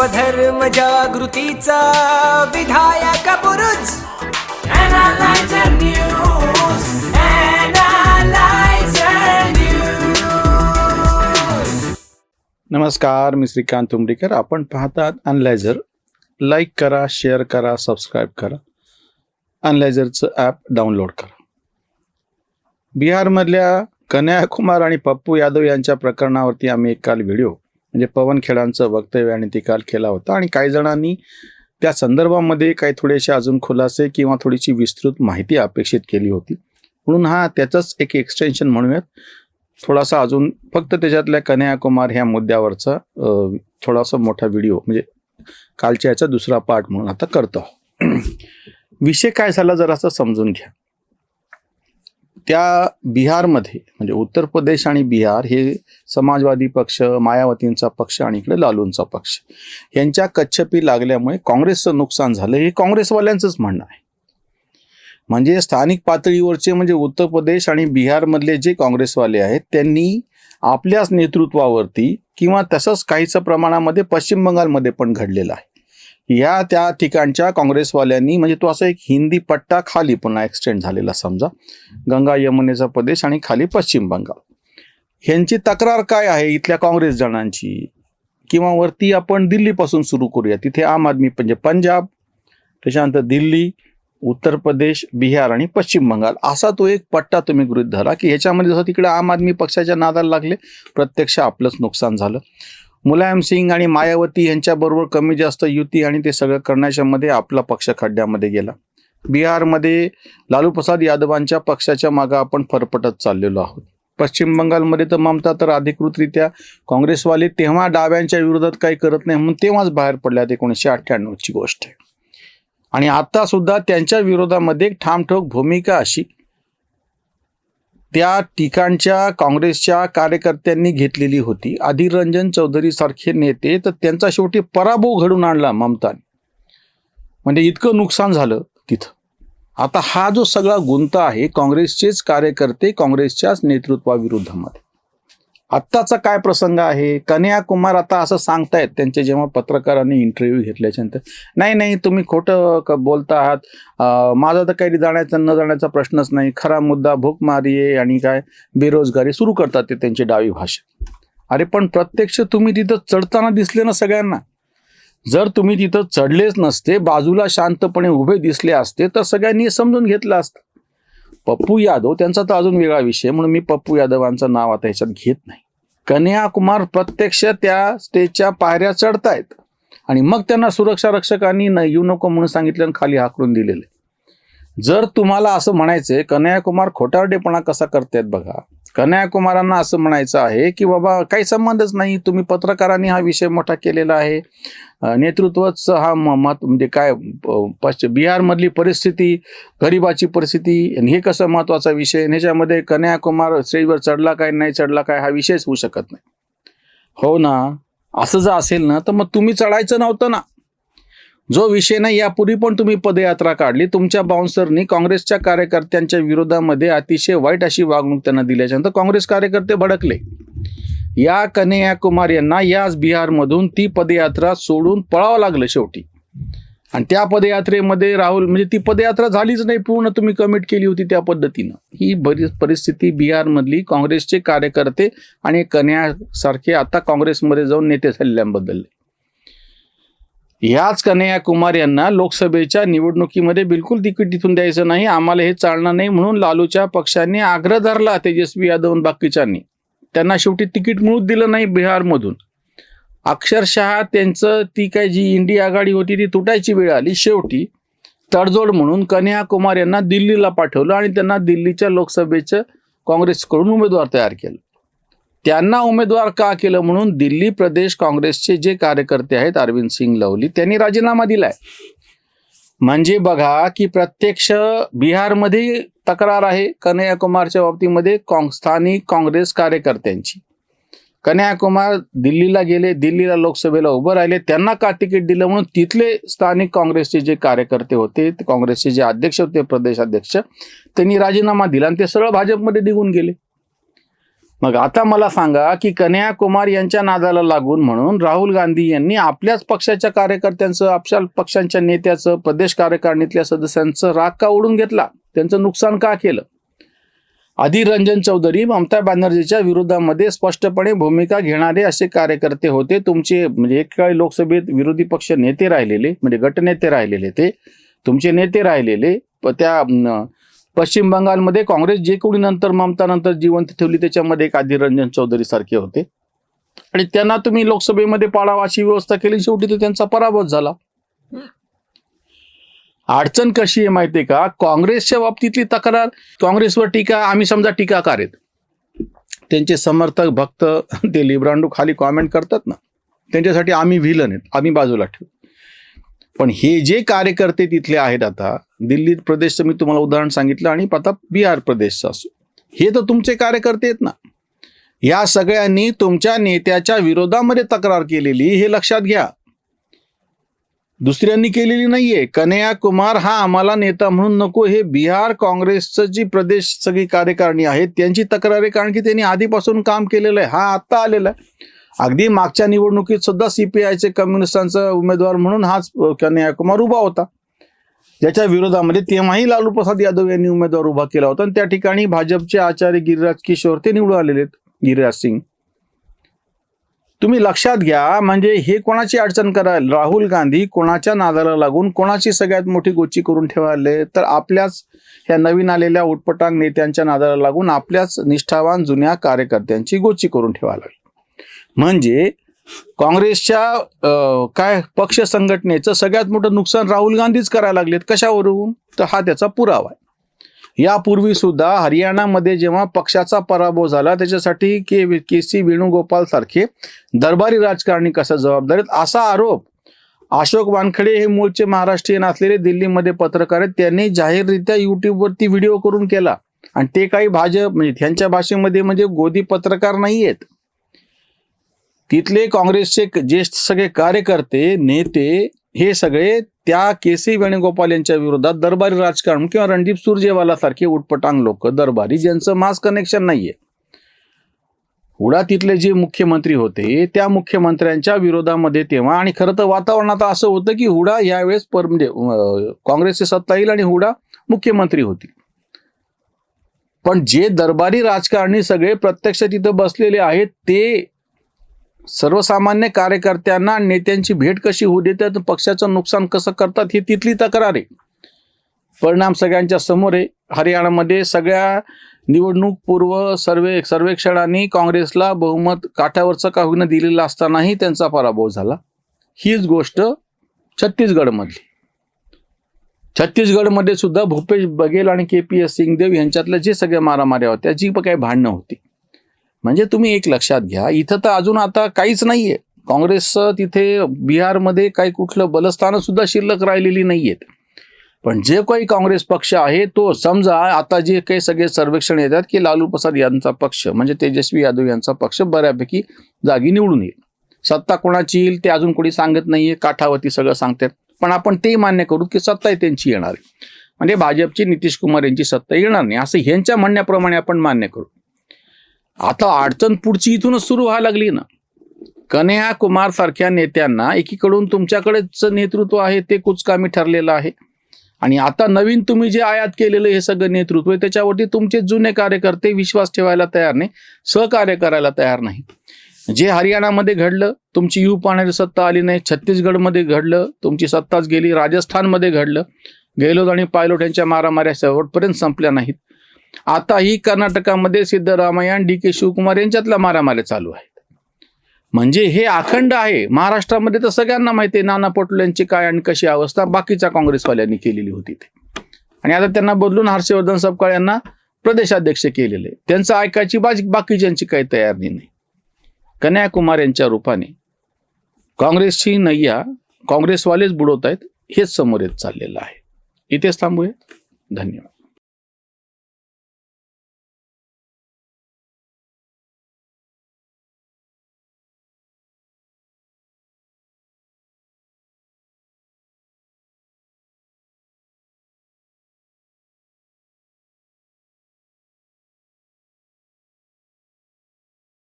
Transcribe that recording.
स्वधर्म जागृतीचा विधायक News. नमस्कार मी श्रीकांत उमरीकर आपण पाहतात अनलायझर लाईक करा शेअर करा सबस्क्राईब करा. अनलायझरचं ॲप डाउनलोड करा. बिहारमधल्या कन्याकुमार आणि पप्पू यादव यांच्या प्रकरणावरती आम्ही एक काल व्हिडिओ म्हणजे पवन खेडांचं वक्तव्य आणि ती काल केला होता. आणि काही जणांनी त्या संदर्भामध्ये काही थोडेसे अजून खुलासे किंवा थोडीशी विस्तृत माहिती अपेक्षित केली होती. म्हणून हा त्याचंच एक एक्सटेन्शन म्हणूयात. थोडासा अजून फक्त त्याच्यातल्या कन्याकुमार ह्या मुद्द्यावरचा थोडासा मोठा व्हिडिओ म्हणजे कालच्या याचा दुसरा पार्ट म्हणून आता करतो. विषय काय झाला जरासा समजून घ्या. त्या बिहारमध्ये म्हणजे उत्तर प्रदेश आणि बिहार हे समाजवादी पक्ष मायावतींचा पक्ष आणि इकडे लालूंचा पक्ष यांच्या कच्छपी लागल्यामुळे काँग्रेसचं नुकसान झालं. हे काँग्रेसवाल्यांचंच म्हणणं आहे. म्हणजे स्थानिक पातळीवरचे म्हणजे उत्तर प्रदेश आणि बिहारमधले जे काँग्रेसवाले आहेत त्यांनी आपल्याच नेतृत्वावरती किंवा तसंच काहीच प्रमाणामध्ये पश्चिम बंगालमध्ये पण घडलेलं आहे. या त्या ठिकाणच्या काँग्रेसवाल्यांनी म्हणजे तो असा एक हिंदी पट्टा खाली पुन्हा एक्सटेंड झालेला समजा गंगा यमुनेचा प्रदेश आणि खाली पश्चिम बंगाल. ह्यांची तक्रार काय आहे इथल्या काँग्रेस जणांची? किंवा वरती आपण दिल्लीपासून सुरू करूया. तिथे आम आदमी म्हणजे पंजाब त्याच्यानंतर दिल्ली उत्तर प्रदेश बिहार आणि पश्चिम बंगाल. असा तो एक पट्टा तुम्ही गृहीत धरा की ह्याच्यामध्ये जसं तिकडे आम आदमी पक्षाच्या नादाला लागले प्रत्यक्ष आपलंच नुकसान झालं. मुलायम सिंग आणि मायावती यांच्याबरोबर कमी जास्त युती आणि ते सगळं करण्याच्या मध्ये आपला पक्ष खड्ड्यामध्ये गेला. बिहारमध्ये लालू प्रसाद यादवांच्या पक्षाच्या मागं आपण फरफटत चाललेलो आहोत. पश्चिम बंगालमध्ये तर ममता तर अधिकृतरित्या काँग्रेसवाले तेव्हा डाव्यांच्या विरोधात काही करत नाही म्हणून तेव्हाच बाहेर पडल्यात एकोणीसशे अठ्ठ्याण्णवची गोष्ट. आहे आणि आता सुद्धा त्यांच्या विरोधामध्ये एक ठामठोक भूमिका अशी त्या ठिकाणच्या काँग्रेसच्या कार्यकर्त्यांनी घेतलेली होती. अधीर रंजन चौधरी सारखे नेते तर त्यांचा शेवटी पराभव घडून आणला ममताने. म्हणजे इतकं नुकसान झालं तिथं. आता हा जो सगळा गुंत आहे काँग्रेसचेच कार्यकर्ते काँग्रेसच्याच नेतृत्वाविरुद्धमध्ये. आत्ताचा काय प्रसंग आहे? कन्याकुमार आता असं सांगतायत त्यांचे जेव्हा पत्रकारांनी इंटरव्ह्यू घेतल्याच्यानंतर नाही नाही तुम्ही खोटं क- बोलता आहात. माझा तर काही जाण्याचा न जाण्याचा प्रश्नच नाही. खरा मुद्दा भूकमारी आहे आणि काय बेरोजगारी सुरू करतात ते त्यांची डावी भाषा. अरे पण प्रत्यक्ष तुम्ही तिथं चढताना दिसले ना सगळ्यांना. जर तुम्ही तिथं चढलेच नसते बाजूला शांतपणे उभे दिसले असते तर सगळ्यांनी समजून घेतलं असतं. पप्पू यादव त्यांचा तर अजून वेगळा विषय म्हणून मी पप्पू यादवांचं नाव आता ह्याच्यात घेत नाही. कन्याकुमार प्रत्यक्ष त्या स्टेजच्या पायऱ्या चढतायत. आणि मग त्यांना सुरक्षा रक्षकांनी न येऊ नको म्हणून सांगितलं आणि खाली हाकलून दिलेले जर तुम्हाला असं म्हणायचंय कन्याकुमार खोटारडेपणा कसा करतायत बघा. कन्याकुमारांना असं म्हणायचं आहे की बाबा काही संबंधच नाही तुम्ही पत्रकारांनी हा विषय मोठा केलेला आहे. नेतृत्वच हा महत्त्व मत म्हणजे काय पश्चिम बिहारमधली परिस्थिती गरिबाची परिस्थिती हे कसं महत्त्वाचा विषय ह्याच्यामध्ये कन्याकुमार स्टेजवर चढला काय नाही चढला काय हा विषयच होऊ शकत नाही. हो ना? असं जर असेल ना तर मग तुम्ही चढायचं नव्हतं ना. जो विषय नाही यापूर्वी पण तुम्ही पदयात्रा काढली. तुमच्या बाउन्सरनी काँग्रेसच्या कार्यकर्त्यांच्या विरोधामध्ये अतिशय वाईट अशी वागणूक त्यांना दिल्याच्यानंतर काँग्रेस कार्यकर्ते भडकले. या कन्याकुमार यांना याच बिहारमधून ती पदयात्रा सोडून पळावं लागलं शेवटी. आणि त्या पदयात्रेमध्ये राहुल म्हणजे ती पदयात्रा झालीच नाही पूर्ण तुम्ही कमिट केली होती त्या पद्धतीनं. ही बरीच परिस्थिती बिहारमधली काँग्रेसचे कार्यकर्ते आणि कन्यासारखे आता काँग्रेसमध्ये जाऊन नेते झालेल्यांबद्दल. ह्याच कन्हैया कुमार यांना लोकसभेच्या निवडणुकीमध्ये बिलकुल तिकीट तिथून द्यायचं नाही आम्हाला हे चालणार नाही म्हणून लालूच्या पक्षाने आग्रह धरला तेजस्वी यादव बाकीच्यांनी. त्यांना शेवटी तिकीट मिळूच दिलं नाही बिहारमधून. अक्षरशः त्यांचं ती काय जी इंडिया आघाडी होती ती तुटायची वेळ आली. शेवटी तडजोड म्हणून कन्हैया कुमार यांना दिल्लीला पाठवलं आणि त्यांना दिल्लीच्या लोकसभेचं काँग्रेसकडून उमेदवार तयार केलं. त्यांना उमेदवार का केलं म्हणून दिल्ली प्रदेश काँग्रेसचे जे कार्यकर्ते आहेत अरविंद सिंग लवली त्यांनी राजीनामा दिलाय. म्हणजे बघा की प्रत्यक्ष बिहारमध्ये तक्रार आहे कन्हैयाकुमारच्या बाबतीमध्ये स्थानिक काँग्रेस कार्यकर्त्यांची. कन्हैयाकुमार दिल्लीला गेले दिल्लीला लोकसभेला उभं राहिले त्यांना का तिकीट दिलं म्हणून तिथले स्थानिक काँग्रेसचे जे कार्यकर्ते होते काँग्रेसचे जे अध्यक्ष होते प्रदेश अध्यक्ष त्यांनी राजीनामा दिला आणि ते सरळ भाजपमध्ये निघून गेले. मग आता मला सांगा की कन्याकुमार यांच्या नादाला लागून म्हणून राहुल गांधी यांनी आपल्याच पक्षाच्या कार्यकर्त्यांचं आपल्या पक्षांच्या नेत्याचं प्रदेश कार्यकारिणीतल्या सदस्यांचं राग का ओढून घेतला? त्यांचं नुकसान का केलं? अधीर रंजन चौधरी ममता बॅनर्जीच्या विरोधामध्ये स्पष्टपणे भूमिका घेणारे असे कार्यकर्ते होते. तुमचे म्हणजे एक काळी लोकसभेत विरोधी पक्ष नेते राहिलेले म्हणजे गटनेते राहिलेले ते. तुमचे नेते राहिलेले त्या पश्चिम बंगालमध्ये काँग्रेस जे कोणी नंतर ममता नंतर जिवंत ठेवली त्याच्यामध्ये एक अधीर रंजन चौधरी सारखे होते. आणि त्यांना तुम्ही लोकसभेमध्ये पाडावा अशी व्यवस्था केली शेवटी तो त्यांचा पराभव झाला. अडचण कशी आहे माहितीये का? काँग्रेसच्या बाबतीतली तक्रार काँग्रेसवर टीका आम्ही समजा टीकाकार आहेत. त्यांचे समर्थक भक्त ते लिब्रांडू खाली कॉमेंट करतात ना. त्यांच्यासाठी आम्ही व्हिलन आहेत आम्ही बाजूला ठेवू. पण हे जे कार्यकर्ते तिथले आहेत आता दिल्ली प्रदेशचं मी तुम्हाला उदाहरण सांगितलं आणि आता बिहार प्रदेशचं असो. हे तर तुमचे कार्यकर्ते आहेत ना. या सगळ्यांनी तुमच्या नेत्याच्या विरोधामध्ये तक्रार केलेली हे लक्षात घ्या. दुसऱ्यांनी केलेली नाहीये. कन्हैया कुमार हा आम्हाला नेता म्हणून नको हे बिहार काँग्रेसचं जी प्रदेश सगळी कार्यकारिणी आहे त्यांची तक्रार आहे कारण की त्यांनी आधीपासून काम केलेलं आहे. हा आत्ता आलेला आहे. अगदी मागच्या निवडणुकीत सुद्धा सीपीआयचे कम्युनिस्टांचा उमेदवार म्हणून हाच अ, कन्हैया कुमार उभा होता. ज्याच्या विरोधामध्ये तेव्हाही लालू प्रसाद यादव यांनी उमेदवार उभा केला होता आणि त्या ठिकाणी भाजपचे आचार्य गिरिराज किशोर ते निवडून आलेले आहेत गिरिराज सिंग. तुम्ही लक्षात घ्या म्हणजे हे कोणाची अडचण कराल राहुल गांधी कोणाच्या नादाला लागून कोणाची सगळ्यात मोठी गोची करून ठेवाले तर आपल्याच ह्या नवीन आलेल्या उटपटांग नेत्यांच्या नादाला लागून आपल्याच निष्ठावान जुन्या कार्यकर्त्यांची गोची करून ठेवायला लागली. म्हणजे काँग्रेसच्या काय पक्ष संघटनेचं सगळ्यात मोठं नुकसान राहुल गांधीच करायला लागलेत कशावरून? तर हा त्याचा पुरावा आहे. यापूर्वी सुद्धा हरियाणामध्ये जेव्हा पक्षाचा पराभव झाला त्याच्यासाठी के के सी वेणुगोपाल सारखे दरबारी राजकारणी कसा जबाबदार आहेत असा आरोप अशोक वानखडे हे मूळचे महाराष्ट्रीयन असलेले दिल्लीमध्ये पत्रकार आहेत. त्यांनी जाहीररित्या युट्यूबवरती व्हिडिओ करून केला. आणि ते काही भाजप म्हणजे त्यांच्या भाषेमध्ये म्हणजे गोदी पत्रकार नाही आहेत तिथले काँग्रेसचे ज्येष्ठ जे सगळे कार्यकर्ते नेते हे सगळे त्या के सी वेणुगोपाल यांच्या विरोधात दरबारी राजकारण किंवा रणदीप सुरजेवाला सारखे उटपटांग लोक दरबारी ज्यांचं मास कनेक्शन नाहीये. हुडा तिथले जे मुख्यमंत्री होते त्या मुख्यमंत्र्यांच्या विरोधामध्ये तेव्हा आणि खरं तर वातावरणात असं होतं की हुडा यावेळेस पर म्हणजे काँग्रेसची सत्ता येईल आणि हुडा मुख्यमंत्री होतील. पण जे दरबारी राजकारणी सगळे प्रत्यक्ष तिथं बसलेले आहेत ते सर्वसामान्य कार्यकर्त्यांना नेत्यांची भेट कशी होऊ देतात पक्षाचं नुकसान कसं करतात ही तिथली तक्रार आहे. परिणाम सगळ्यांच्या समोर आहे. हरियाणामध्ये सगळ्या निवडणूक पूर्व सर्वे सर्वेक्षणांनी काँग्रेसला बहुमत काठावरचं का होईना दिलेलं असतानाही त्यांचा पराभव झाला. हीच गोष्ट छत्तीसगडमधली. छत्तीसगडमध्ये सुद्धा भूपेश बघेल आणि के पी एस सिंगदेव यांच्यातल्या जे सगळ्या मारामाऱ्या होत्या जी काही भांडणं होती म्हणजे तुम्ही एक लक्षात घ्या इथं तर अजून आता काहीच नाहीये. काँग्रेसचं तिथे बिहारमध्ये काही कुठलं बलस्थानं सुद्धा शिल्लक राहिलेली नाहीयेत. पण जे काही काँग्रेस पक्ष आहे तो समजा आता जे काही सगळे सर्वेक्षण येतात की लालू प्रसाद यांचा पक्ष म्हणजे तेजस्वी यादव यांचा पक्ष बऱ्यापैकी जागी निवडून येईल. सत्ता कोणाची येईल ते अजून कोणी सांगत नाहीये काठावरती सगळं सांगतात. पण आपण ते मान्य करू की सत्ता त्यांची येणार आहे. म्हणजे भाजपची नितीश कुमार यांची सत्ता येणार नाही असं ह्यांच्या म्हणण्याप्रमाणे आपण मान्य करू. आता अडचण पुढची इथूनच सुरू व्हायला लागली ना. कन्हैया कुमार सारख्या नेत्यांना एकीकडून तुमच्याकडेच नेतृत्व आहे ते कुचकामी ठरलेलं आहे. आणि आता नवीन तुम्ही जे आयात केलेलं हे सगळं नेतृत्व आहे त्याच्यावरती तुमचे जुने कार्यकर्ते विश्वास ठेवायला तयार नाही सहकार्य करायला तयार नाही. जे हरियाणामध्ये घडलं तुमची यू पाहणारी सत्ता आली नाही छत्तीसगडमध्ये घडलं तुमची सत्ताच गेली राजस्थानमध्ये घडलं गेलोत आणि पायलोट यांच्या मारामाऱ्या शेवटपर्यंत संपल्या नाहीत. आताही कर्नाटकामध्ये सिद्धरामय्या डी के शिवकुमार यांच्यातल्या मारामाऱ्या चालू आहेत म्हणजे हे अखंड आहे. महाराष्ट्रामध्ये तर सगळ्यांना माहिती आहे नाना पटोले यांची काय आणि कशी अवस्था बाकीच्या काँग्रेसवाल्यांनी केलेली होती ते. आणि आता त्यांना बदलून हर्षवर्धन सपकाळ यांना प्रदेशाध्यक्ष केलेले त्यांचं ऐकायची बाज बाकीच्यांची काही तयारी नाही. कन्याकुमार यांच्या रूपाने काँग्रेसची नय्या काँग्रेसवालेच बुडवत आहेत हेच समोर येत चाललेलं आहे. इथेच थांबूया. धन्यवाद.